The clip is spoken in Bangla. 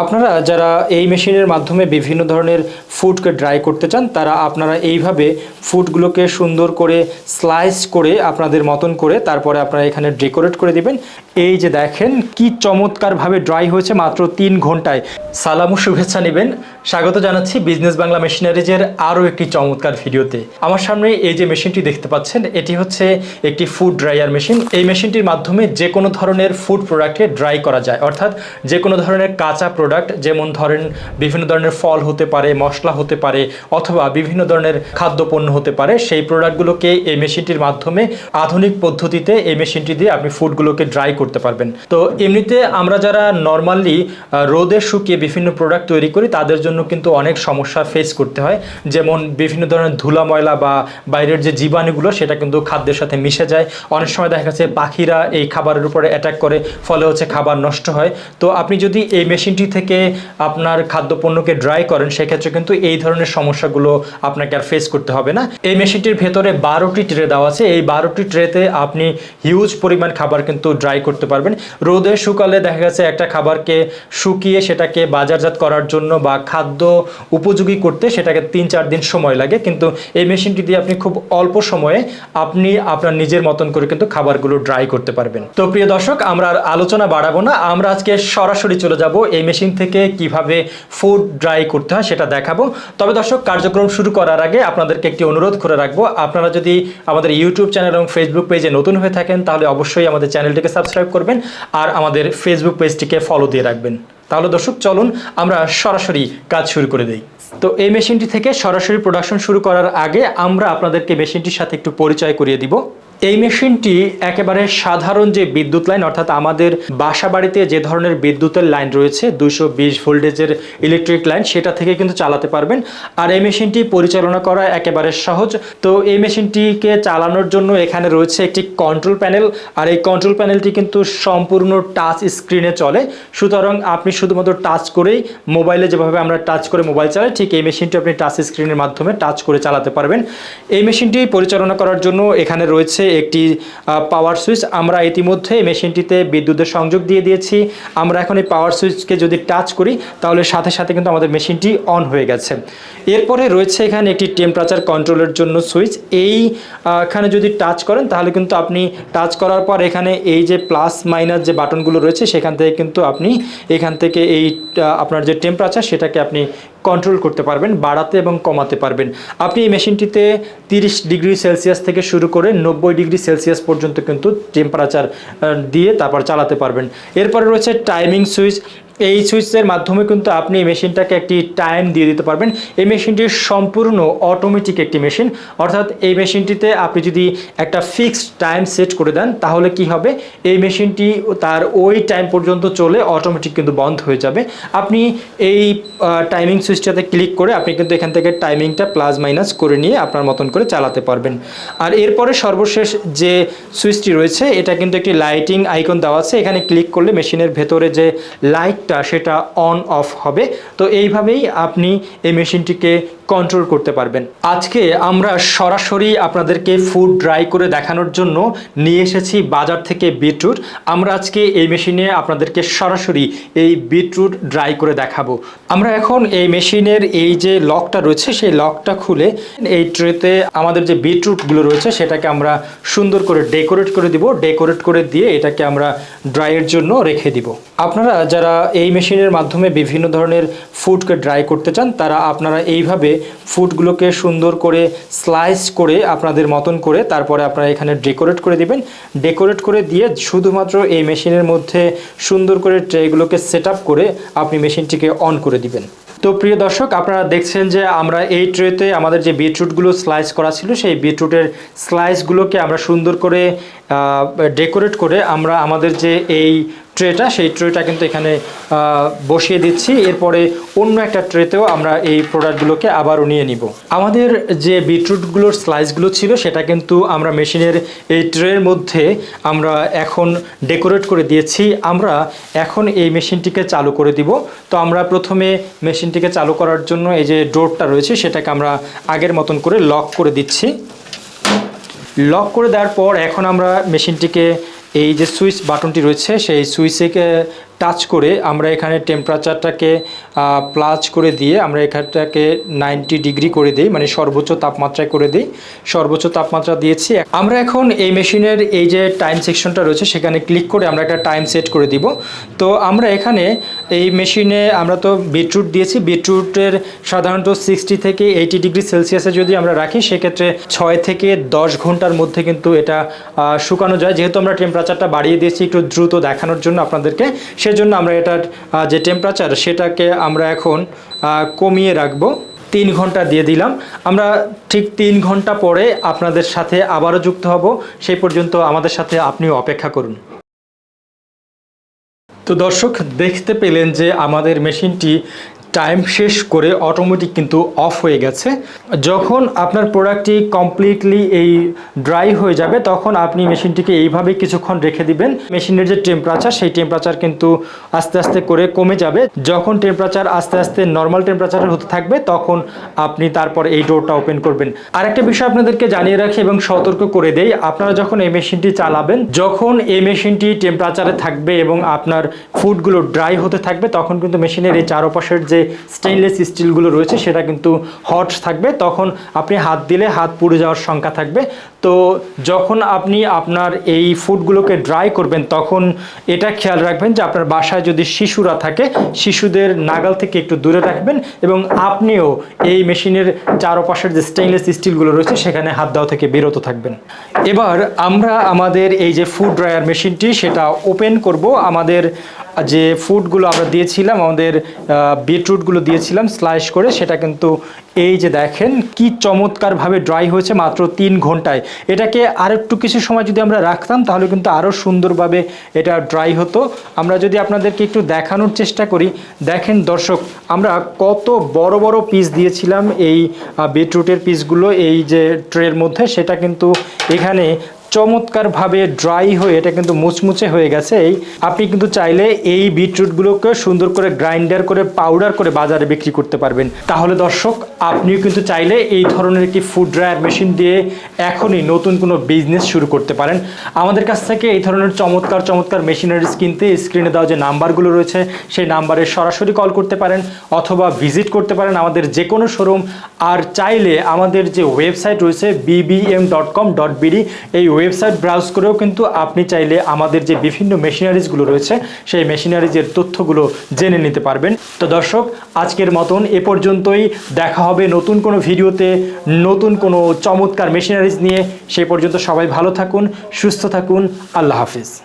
আপনারা যারা এই মেশিনের মাধ্যমে বিভিন্ন ধরনের ফুডকে ড্রাই করতে চান, তারা আপনারা এইভাবে ফুডগুলোকে সুন্দর করে স্লাইস করে আপনাদের মতন করে তারপরে আপনারা এখানে ডেকোরেট করে দিবেন। এই যে দেখেন কি চমৎকারভাবে ড্রাই হয়েছে মাত্র তিন ঘন্টায়। সালাম ও শুভেচ্ছা নেবেন। স্বাগত জানাচ্ছি বিজনেস বাংলা মেশিনারিজের আরও একটি চমৎকার ভিডিওতে। আমার সামনে এই যে মেশিনটি দেখতে পাচ্ছেন, এটি হচ্ছে একটি ফুড ড্রায়ার মেশিন এই মেশিনটির মাধ্যমে যে কোনো ধরনের ফুড প্রোডাক্টকে ড্রাই করা যায়। অর্থাৎ যে কোনো ধরনের কাঁচা প্রোডাক্ট যেমন ধরেন বিভিন্ন ধরনের ফল হতে পারে, মশলা হতে পারে, অথবা বিভিন্ন ধরনের খাদ্যপণ্য হতে পারে, সেই প্রোডাক্টগুলোকে এই মেশিনটির মাধ্যমে আধুনিক পদ্ধতিতে এই মেশিনটি দিয়ে আপনি ফুডগুলোকে ড্রাই করতে পারবেন। তো এমনিতে আমরা যারা নর্মালি রোদে শুকিয়ে বিভিন্ন প্রোডাক্ট তৈরি করি, তাদের জন্য কিন্তু অনেক সমস্যা ফেস করতে হয়। যেমন বিভিন্ন ধরনের ধুলা ময়লা বা বাইরের যে জীবাণুগুলো, সেটা কিন্তু খাদ্যের সাথে মিশে যায়। অনেক সময় দেখা যাচ্ছে পাখিরা এই খাবারের উপরে অ্যাটাক করে, ফলে হচ্ছে খাবার নষ্ট হয়। তো আপনি যদি এই মেশিনটি থেকে আপনার খাদ্যপণ্যকে ড্রাই করেন, সেক্ষেত্রে কিন্তু এই ধরনের সমস্যাগুলো আপনাকে আর ফেস করতে হবে না। এই মেশিনটির ভেতরে বারোটি ট্রে দেওয়া আছে। এই বারোটি ট্রেতে আপনি হিউজ পরিমাণ খাবার কিন্তু ড্রাই করতে পারবেন। রোদে শুকালে দেখা গেছে একটা খাবারকে শুকিয়ে সেটাকে বাজারজাত করার জন্য বা খাদ্য উপযোগী করতে সেটাকে তিন চার দিন সময় লাগে। কিন্তু এই মেশিনটি দিয়ে আপনি খুব অল্প সময়ে আপনি আপনার নিজের মতন করে কিন্তু খাবারগুলো ড্রাই করতে পারবেন। তো প্রিয় দর্শক, আমরা আর আলোচনা বাড়াবো না। আমরা আজকে সরাসরি চলে যাব এই মেশিন থেকে কীভাবে ফুড ড্রাই করতে হয় সেটা দেখাবো। তবে দর্শক, কার্যক্রম শুরু করার আগে আপনাদেরকে একটি অনুরোধ করে রাখব। আপনারা যদি আমাদের ইউটিউব চ্যানেল এবং ফেসবুক পেজে নতুন হয়ে থাকেন, তাহলে অবশ্যই আমাদের চ্যানেলটিকে সাবস্ক্রাইব করবেন আর আমাদের ফেসবুক পেজটিকে ফলো দিয়ে রাখবেন। তাহলে দর্শক, চলুন আমরা সরাসরি কাজ শুরু করে দিই। তো এই মেশিনটি থেকে সরাসরি প্রোডাকশন শুরু করার আগে আমরা আপনাদেরকে মেশিনটির সাথে একটু পরিচয় করিয়ে দিব। এই মেশিনটি একেবারে সাধারণ যে বিদ্যুৎ লাইন, অর্থাৎ আমাদের বাসা বাড়িতে যে ধরনের বিদ্যুতের লাইন রয়েছে দুশো বিশ ভোল্টেজের ইলেকট্রিক লাইন, সেটা থেকে কিন্তু চালাতে পারবেন। আর এই মেশিনটি পরিচালনা করা একেবারে সহজ। তো এই মেশিনটিকে চালানোর জন্য এখানে রয়েছে একটি কন্ট্রোল প্যানেল আর এই কন্ট্রোল প্যানেলটি কিন্তু সম্পূর্ণ টাচ স্ক্রিনে চলে। সুতরাং আপনি শুধুমাত্র টাচ করেই মোবাইলে যেভাবে আমরা টাচ করে মোবাইল চালাই, ঠিক এই মেশিনটি আপনি টাচ স্ক্রিনের মাধ্যমে টাচ করে চালাতে পারবেন। এই মেশিনটি পরিচালনা করার জন্য এখানে রয়েছে একটি পাওয়ার সুইচ আমরা ইতিমধ্যে মেশিনটিতে বিদ্যুতের সংযোগ দিয়ে দিয়েছি। আমরা এখন এই পাওয়ার সুইচকে যদি টাচ করি তাহলে সাথে সাথে কিন্তু আমাদের মেশিনটি অন হয়ে গেছে। এরপরে রয়েছে এখানে একটি টেম্পারেচার কন্ট্রোলের জন্য সুইচ এই আহ, এখানে যদি টাচ করেন তাহলে কিন্তু আপনি টাচ করার পর এখানে এই যে প্লাস মাইনাস যে বাটনগুলো রয়েছে সেখান থেকে কিন্তু আপনি এখান থেকে এই আপনার যে টেম্পারেচার সেটাকে আপনি কন্ট্রোল করতে পারবেন, বাড়াতে এবং কমাতে পারবেন। আপনি এই মেশিনটিতে তিরিশ ডিগ্রি সেলসিয়াস থেকে শুরু করে নব্বই ডিগ্রি সেলসিয়াস পর্যন্ত কিন্তু টেম্পারেচার দিয়ে তারপর চালাতে পারবেন। এরপরে রয়েছে টাইমিং সুইচ এই সুইচের মাধ্যমে কিন্তু আপনি এই মেশিনটাকে একটি টাইম দিয়ে দিতে পারবেন। এই মেশিনটি সম্পূর্ণ অটোমেটিক একটি মেশিন। অর্থাৎ এই মেশিনটিতে আপনি যদি একটা ফিক্সড টাইম সেট করে দেন, তাহলে কি হবে? এই মেশিনটি তার ওই টাইম পর্যন্ত চলে অটোমেটিক কিন্তু বন্ধ হয়ে যাবে। আপনি এই টাইমিং সুইচটাতে ক্লিক করে আপনি কিন্তু এখান থেকে টাইমিংটা প্লাস মাইনাস করে নিয়ে আপনার মতন করে চালাতে পারবেন। আর এরপরে সর্বশেষ যে সুইচটি রয়েছে, এটা কিন্তু একটি লাইটিং আইকন দেওয়া আছে। এখানে ক্লিক করলে মেশিনের ভেতরে যে লাইটটা সেটা অন অফ হবে। তো এইভাবেই আপনি এই মেশিনটিকে কন্ট্রোল করতে পারবেন। আজকে আমরা সরাসরি আপনাদেরকে ফুড ড্রাই করে দেখানোর জন্য নিয়ে এসেছি বাজার থেকে বিটরুট আমরা আজকে এই মেশিনে আপনাদেরকে সরাসরি এই বিটরুট ড্রাই করে দেখাবো। আমরা এখন এই মেশিনের এই যে লকটা রয়েছে, সেই লকটা খুলে এই ট্রেতে আমাদের যে বিটরুটগুলো রয়েছে, সেটাকে আমরা সুন্দর করে ডেকোরেট করে দিব। ডেকোরেট করে দিয়ে এটাকে আমরা ড্রাইয়ের জন্য রেখে দিব। আপনারা যারা এই মেশিনের মাধ্যমে বিভিন্ন ধরনের ফুডকে ড্রাই করতে চান, তারা আপনারা এইভাবে ফুডগুলোকে সুন্দর করে স্লাইস করে আপনাদের মতন করে তারপরে আপনারা এখানে ডেকোরেট করে দিবেন। ডেকোরেট করে দিয়ে শুধুমাত্র এই মেশিনের মধ্যে সুন্দর করে ট্রেগুলোকে সেট করে আপনি মেশিনটিকে অন করে দিবেন। তো প্রিয় দর্শক, আপনারা দেখছেন যে আমরা এই ট্রেতে আমাদের যে বিটরুটগুলো স্লাইস করা ছিল, সেই বিটরুটের স্লাইসগুলোকে আমরা সুন্দর করে ডেকোরেট করে আমরা আমাদের যে এই ট্রেটা, সেই ট্রেটা কিন্তু এখানে বসিয়ে দিচ্ছি। এরপরে অন্য একটা ট্রেতেও আমরা এই প্রোডাক্টগুলোকে আবারও নিয়ে নিব। আমাদের যে বিটরুটগুলোর স্লাইসগুলো ছিল, সেটা কিন্তু আমরা মেশিনের এই ট্রের মধ্যে আমরা এখন ডেকোরেট করে দিয়েছি। আমরা এখন এই মেশিনটিকে চালু করে দিব। তো আমরা প্রথমে মেশিনটিকে চালু করার জন্য এই যে ডোরটা রয়েছে, সেটাকে আমরা আগের মতন করে লক করে দিচ্ছি। লক করে দেওয়ার পর এখন আমরা মেশিনটিকে এই যে সুইচ বাটনটি রয়েছে সেই সুইচে টাচ করে আমরা এখানে টেম্পারেচারটাকে প্লাস করে দিয়ে আমরা এখানটাকে নাইনটি ডিগ্রি করে দিই মানে সর্বোচ্চ তাপমাত্রায় করে দিই। সর্বোচ্চ তাপমাত্রা দিয়েছি। আমরা এখন এই মেশিনের এই যে টাইম সেকশনটা রয়েছে, সেখানে ক্লিক করে আমরা একটা টাইম সেট করে দিব। তো আমরা এখানে এই মেশিনে আমরা তো বিটরুট দিয়েছি। বিটরুটের সাধারণত সিক্সটি থেকে এইটি ডিগ্রি সেলসিয়াসে যদি আমরা রাখি, সেক্ষেত্রে ছয় থেকে দশ ঘণ্টার মধ্যে কিন্তু এটা শুকানো যায়। যেহেতু আমরা টেম্পারেচারটা বাড়িয়ে দিয়েছি, একটু দ্রুত দেখানোর জন্য আপনাদেরকে সেজন্য আমরা এটার যে টেম্পারেচার সেটাকে আমরা এখন কমিয়ে রাখব। তিন ঘণ্টা দিয়ে দিলাম। আমরা ঠিক তিন ঘণ্টা পরে আপনাদের সাথে আবারও যুক্ত হব। সেই পর্যন্ত আমাদের সাথে আপনি অপেক্ষা করুন। তো দর্শক, দেখতে পেলেন যে আমাদের মেশিনটি টাইম শেষ করে অটোমেটিক কিন্তু অফ হয়ে গেছে। যখন আপনার প্রোডাক্টটি কমপ্লিটলি এই ড্রাই হয়ে যাবে, তখন আপনি মেশিনটিকে এইভাবে কিছুক্ষণ রেখে দিবেন। মেশিনের যে টেম্পারেচার সেই টেম্পারেচার কিন্তু আস্তে আস্তে করে কমে যাবে। যখন টেম্পারেচার আস্তে আস্তে নর্মাল টেম্পারেচার হতে থাকবে, তখন আপনি তারপর এই ডোরটা ওপেন করবেন। আরেকটা বিষয় আপনাদেরকে জানিয়ে রাখি এবং সতর্ক করে দেই, আপনারা যখন এই মেশিনটি চালাবেন, যখন এই মেশিনটি টেম্পারেচারে থাকবে এবং আপনার ফুডগুলো ড্রাই হতে থাকবে, তখন কিন্তু মেশিনের এই চারপাশের যে স্টেইনলেস স্টিলগুলো রয়েছে, সেটা কিন্তু হট থাকবে। তখন আপনি হাত দিলে হাত পুড়ে যাওয়ার সংখ্যা থাকবে। তো যখন আপনি আপনার এই ফুডগুলোকে ড্রাই করবেন, তখন এটা খেয়াল রাখবেন যে আপনার বাসায় যদি শিশুরা থাকে, শিশুদের নাগাল থেকে একটু দূরে রাখবেন এবং আপনিও এই মেশিনের চারপাশের যে স্টেইনলেস স্টিলগুলো রয়েছে, সেখানে হাত দেওয়া থেকে বিরত থাকবেন। এবার আমরা আমাদের এই যে ফুড ড্রায়ার মেশিনটি সেটা ওপেন করব। আমাদের যে ফুডগুলো আমরা দিয়েছিলাম, আমাদের বিটরুটগুলো দিয়েছিলাম স্লাইস করে, সেটা কিন্তু এই যে দেখেন, কি চমৎকারভাবে ড্রাই হয়েছে মাত্র তিন ঘন্টায়। এটাকে আরেকটু কিছু সময় যদি আমরা রাখতাম, তাহলে কিন্তু আরও সুন্দরভাবে এটা ড্রাই হতো। আমরা যদি আপনাদেরকে একটু দেখানোর চেষ্টা করি, দেখেন দর্শক, আমরা কত বড় বড় পিস দিয়েছিলাম এই বিটরুটের পিসগুলো এই যে ট্রের মধ্যে, সেটা কিন্তু এখানে চমৎকারভাবে ড্রাই হয়ে, এটা কিন্তু মুচমুচে হয়ে গেছে। এই, আপনি কিন্তু চাইলে এই বিটরুটগুলোকে সুন্দর করে গ্রাইন্ডার করে পাউডার করে বাজারে বিক্রি করতে পারবেন। তাহলে দর্শক, আপনিও কিন্তু চাইলে এই ধরনের একটি ফুড ড্রায়ার মেশিন দিয়ে এখনই নতুন কোনো বিজনেস শুরু করতে পারেন। আমাদের কাছ থেকে এই ধরনের চমৎকার চমৎকার মেশিনারিজ কিনতে স্ক্রিনে দেওয়া যে নাম্বারগুলো রয়েছে, সেই নাম্বারে সরাসরি কল করতে পারেন অথবা ভিজিট করতে পারেন আমাদের যে কোনো শোরুম আর চাইলে আমাদের যে ওয়েবসাইট রয়েছে BBM dot com dot BD এই ওয়েবসাইট ব্রাউজ করেও কিন্তু আপনি চাইলে আমাদের যে বিভিন্ন মেশিনারিজগুলো রয়েছে, সেই মেশিনারিজের তথ্যগুলো জেনে নিতে পারবেন। তো দর্শক, আজকের মতন এ পর্যন্তই। দেখা হবে নতুন কোনো ভিডিওতে, নতুন কোনো চমৎকার মেশিনারিজ নিয়ে। সেই পর্যন্ত সবাই ভালো থাকুন, সুস্থ থাকুন। আল্লাহ হাফিজ।